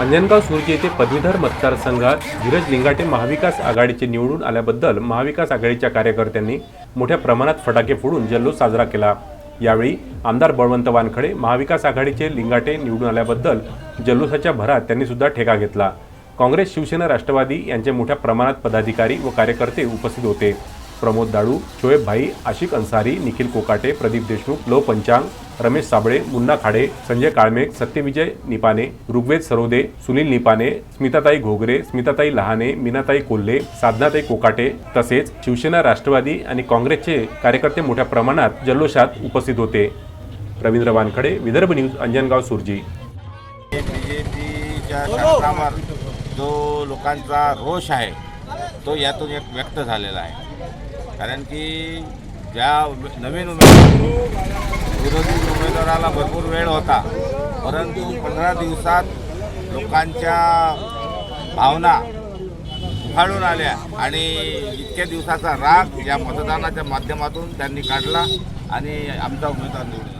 अंजनगाव सुरजी येथे पदवीधर मतदारसंघात धीरज लिंगाटे महाविकास आघाडीचे निवडून आल्याबद्दल महाविकास आघाडीच्या कार्यकर्त्यांनी मोठ्या प्रमाणात फटाके फोडून जल्लोष साजरा केला. यावेळी आमदार बळवंत वानखडे महाविकास आघाडीचे लिंगाटे निवडून आल्याबद्दल जल्लोषाच्या भरात त्यांनी सुद्धा ठेका घेतला. काँग्रेस शिवसेना राष्ट्रवादी यांचे मोठ्या प्रमाणात पदाधिकारी व कार्यकर्ते उपस्थित होते. प्रमोद दाडू शोएब भाई आशिक अन्सारी निखिल कोकाटे प्रदीप देशमुख लो पंचांग रमेश साबळे मुन्ना खाडे संजय काळमेघ सत्यविजय निपाने ऋग्वेद सरोदे सुनील निपाने स्मिताताई घोगरे स्मिताताई लहाने मीनाताई कोल्हे साधनाताई कोकाटे तसेच शिवसेना राष्ट्रवादी आणि काँग्रेसचे कार्यकर्ते मोठ्या प्रमाणात जल्लोषात उपस्थित होते. रवींद्र वानखडे विदर्भ न्यूज अंजनगाव सुरजी. बी जे पीच्या जो लोकांचा रोष आहे तो यातून एक व्यक्त झालेला आहे. कारण की ज्या नवीन उमेदवार विरोधी उमेदवाराला भरपूर वेळ होता. परंतु पंधरा दिवसात लोकांच्या भावना उफाळून आल्या आणि इतक्या दिवसाचा राग या मतदानाच्या माध्यमातून त्यांनी काढला आणि आमचा उमेदवार निवडला.